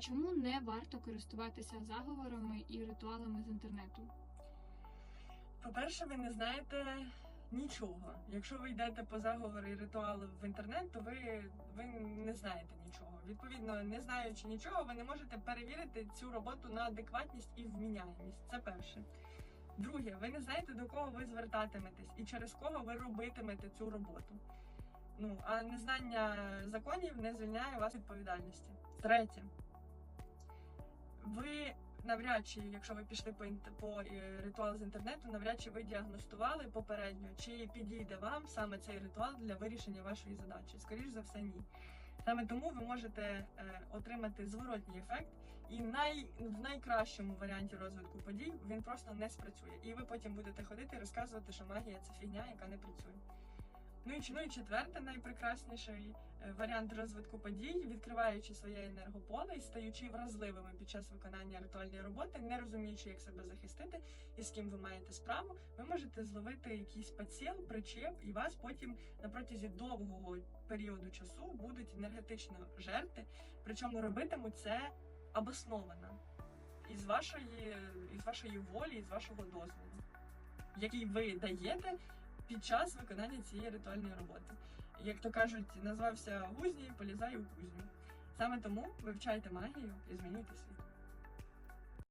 чому не варто користуватися заговорами і ритуалами з інтернету? По-перше, ви не знаєте нічого. Якщо ви йдете по заговору і ритуали в інтернет, то ви, ви не знаєте нічого. Відповідно, не знаючи нічого, ви не можете перевірити цю роботу на адекватність і вміняємість. Це перше. Друге, ви не знаєте, до кого ви звертатиметесь і через кого ви робитимете цю роботу. Ну, а незнання законів не звільняє вас від відповідальності. Третє. Ви навряд чи, якщо ви пішли по, по е, ритуал з інтернету, навряд чи ви діагностували попередньо, чи підійде вам саме цей ритуал для вирішення вашої задачі. Скоріш за все, ні. Саме тому ви можете е, отримати зворотній ефект, і най, в найкращому варіанті розвитку подій він просто не спрацює. І ви потім будете ходити і розказувати, що магія це фігня, яка не працює. Ну і, ну і четверте, найпрекрасніший е, варіант розвитку подій, відкриваючи своє енергополе і стаючи вразливими під час виконання ритуальної роботи, не розуміючи, як себе захистити і з ким ви маєте справу, ви можете зловити якийсь пацієл, причеп, і вас потім на протязі довгого періоду часу будуть енергетично жерти, причому робитимуть це обосновано. Із вашої, із вашої волі, із вашого дозволу, який ви даєте під час виконання цієї ритуальної роботи. Як то кажуть, назвався гузні, полізай у кузню. Саме тому вивчайте магію і змінюйте світ.